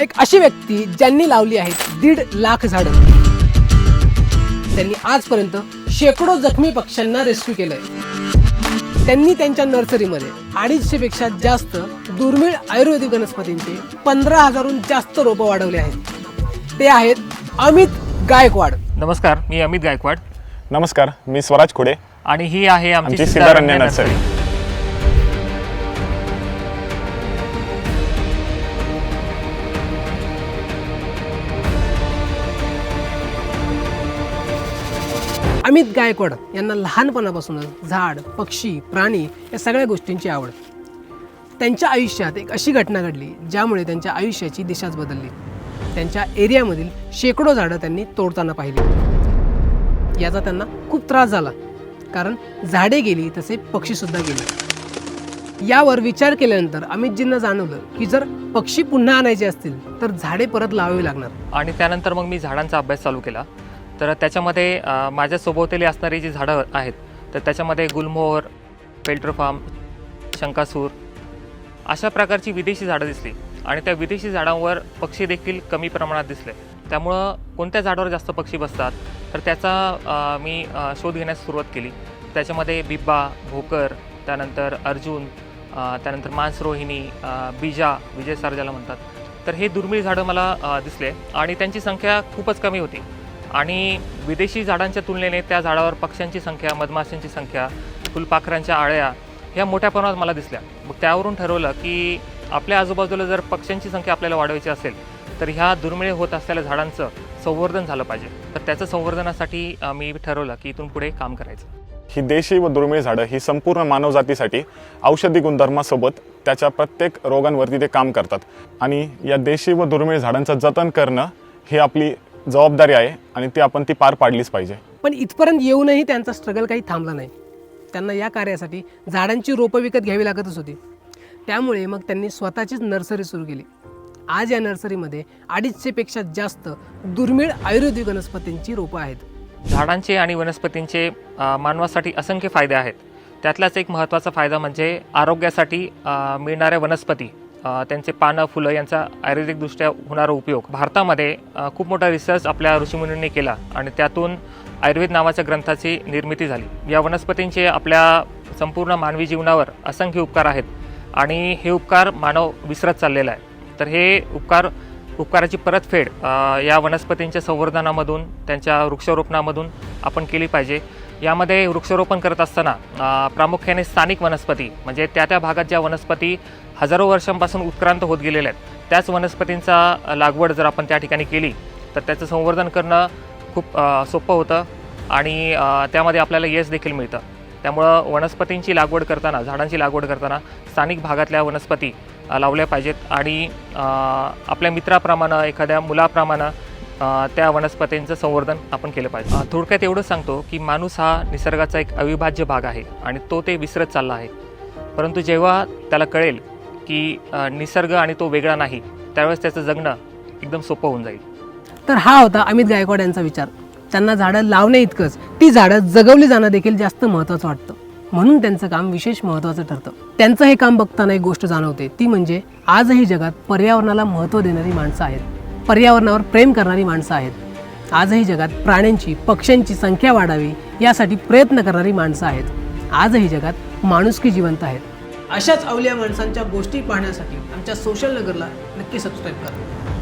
एक अशी व्यक्ती ज्यांनी लावली आहेत दीड लाख झाडं. त्यांनी आजपर्यंत शेकडो जखमी पक्ष्यांना रेस्क्यू केलंय. त्यांनी त्यांच्या नर्सरीमध्ये अडीचशे पेक्षा जास्त दुर्मिळ आयुर्वेदिक वनस्पतींचे पंधरा हजारहून जास्त रोपं वाढवले आहेत. ते आहेत अमित गायकवाड. नमस्कार मी अमित गायकवाड. नमस्कार मी स्वराज खुडे. आणि ही आहे आमची सिद्धारण्य नर्सरी. अमित गायकवाड यांना लहानपणापासूनच झाड पक्षी प्राणी या सगळ्या गोष्टींची आवड. त्यांच्या आयुष्यात एक अशी घटना घडली ज्यामुळे त्यांच्या आयुष्याची दिशाच बदलली. त्यांच्या एरियामधील शेकडो झाडं त्यांनी तोडताना पाहिली. याचा त्यांना खूप त्रास झाला कारण झाडे गेली तसे पक्षीसुद्धा गेले. यावर विचार केल्यानंतर अमितजींना जाणवलं की जर पक्षी पुन्हा आणायचे असतील तर झाडे परत लावावी लागणार. आणि त्यानंतर मग मी झाडांचा अभ्यास चालू केला. तर त्याच्यामध्ये माझ्या सोबवतेली असणारी जी झाडं आहेत तर त्याच्यामध्ये गुलमोहर पेल्ट्रोफार्म शंकासूर अशा प्रकारची विदेशी झाडं दिसली. आणि त्या विदेशी झाडांवर पक्षी देखील कमी प्रमाणात दिसले. त्यामुळं कोणत्या झाडावर जास्त पक्षी बसतात? तर त्याचा मी शोध घेण्यास सुरुवात केली. त्याच्यामध्ये बिब्बा भोकर त्यानंतर अर्जुन त्यानंतर मांसरोहिणी अ, बीजा विजयसार ज्याला म्हणतात. तर हे दुर्मिळ झाडं मला दिसले. आणि त्यांची संख्या खूपच कमी होती. आणि विदेशी झाडांच्या तुलनेने त्या झाडावर पक्ष्यांची संख्या मधमाशांची संख्या फुलपाखरांच्या आळ्या ह्या मोठ्या प्रमाणात मला दिसल्या. मग त्यावरून ठरवलं की आपल्या आजूबाजूला जर पक्ष्यांची संख्या आपल्याला वाढवायची असेल तर ह्या दुर्मिळ होत असलेल्या झाडांचं संवर्धन झालं पाहिजे. तर त्याचं संवर्धनासाठी मी ठरवलं की इथून पुढे काम करायचं. ही देशी व दुर्मिळ झाडं ही संपूर्ण मानवजातीसाठी औषधी गुणधर्मासोबत त्याच्या प्रत्येक रोगांवरती ते काम करतात. आणि या देशी व दुर्मिळ झाडांचं जतन करणं ही आपली जबाबदारी आहे आणि ती आपण ती पार पाडलीच पाहिजे. पण इथपर्यंत येऊनही त्यांचा स्ट्रगल काही थांबला नाही. त्यांना या कार्यासाठी झाडांची रोपं विकत घ्यावी लागतच होती. त्यामुळे मग त्यांनी स्वतःचीच नर्सरी सुरू केली. आज या नर्सरीमध्ये अडीचशेपेक्षा जास्त दुर्मिळ आयुर्वेदिक वनस्पतींची रोपं आहेत. झाडांचे आणि वनस्पतींचे मानवासाठी असंख्य फायदे आहेत. त्यातलाच एक महत्त्वाचा फायदा म्हणजे आरोग्यासाठी मिळणाऱ्या वनस्पती. त्यांचे पानं फुलं यांचा आयुर्वेदिकदृष्ट्या होणारा उपयोग. भारतामध्ये खूप मोठा रिसर्च आपल्या ऋषीमुनींनी केला आणि त्यातून आयुर्वेद नावाच्या ग्रंथाची निर्मिती झाली. या वनस्पतींचे आपल्या संपूर्ण मानवी जीवनावर असंख्य उपकार आहेत आणि हे उपकार मानव विसरत चाललेला आहे. तर हे उपकार उपकाराची परतफेड या वनस्पतींच्या संवर्धनामधून त्यांच्या वृक्षारोपणामधून आपण केली पाहिजे. यामध्ये वृक्षारोपण करत असताना प्रामुख्याने स्थानिक वनस्पती म्हणजे त्या त्या भागात ज्या वनस्पती हजारो वर्षांपासून उत्क्रांत होत गेलेल्या आहेत त्याच वनस्पतींचा लागवड जर आपण त्या ठिकाणी केली तर त्याचं संवर्धन करणं खूप सोपं होतं आणि त्यामध्ये आपल्याला यश देखील मिळतं. त्यामुळं वनस्पतींची लागवड करताना झाडांची लागवड करताना स्थानिक भागातल्या वनस्पती लावल्या पाहिजेत आणि आपल्या मित्राप्रमाणे एखाद्या मुलाप्रमाणे त्या वनस्पतींचं संवर्धन आपण केलं पाहिजे. थोडक्यात एवढंच सांगतो की माणूस हा निसर्गाचा एक अविभाज्य भाग आहे आणि तो ते विसरत चालला आहे. परंतु जेव्हा त्याला कळेल की निसर्ग आणि तो वेगळा नाही त्यावेळेस त्याचं जगणं एकदम सोपं होऊन जाईल. तर हा होता अमित गायकवाड यांचा विचार. त्यांना झाडं लावणे इतकंच ती झाडं जगवली जाणं देखील जास्त महत्त्वाचं वाटतं. म्हणून त्यांचं काम विशेष महत्त्वाचं ठरतं. त्यांचं हे काम बघताना एक गोष्ट जाणवते ती म्हणजे आजही जगात पर्यावरणाला महत्त्व देणारी माणसं आहेत. पर्यावरणावर प्रेम करणारी माणसं आहेत. आजही जगात प्राण्यांची पक्ष्यांची संख्या वाढावी यासाठी प्रयत्न करणारी माणसं आहेत. आजही जगात माणुसकी जिवंत आहेत. अशाच अवल्या माणसांच्या गोष्टी पाहण्यासाठी आमच्या सोशल नगरला नक्की सबस्क्राईब करा.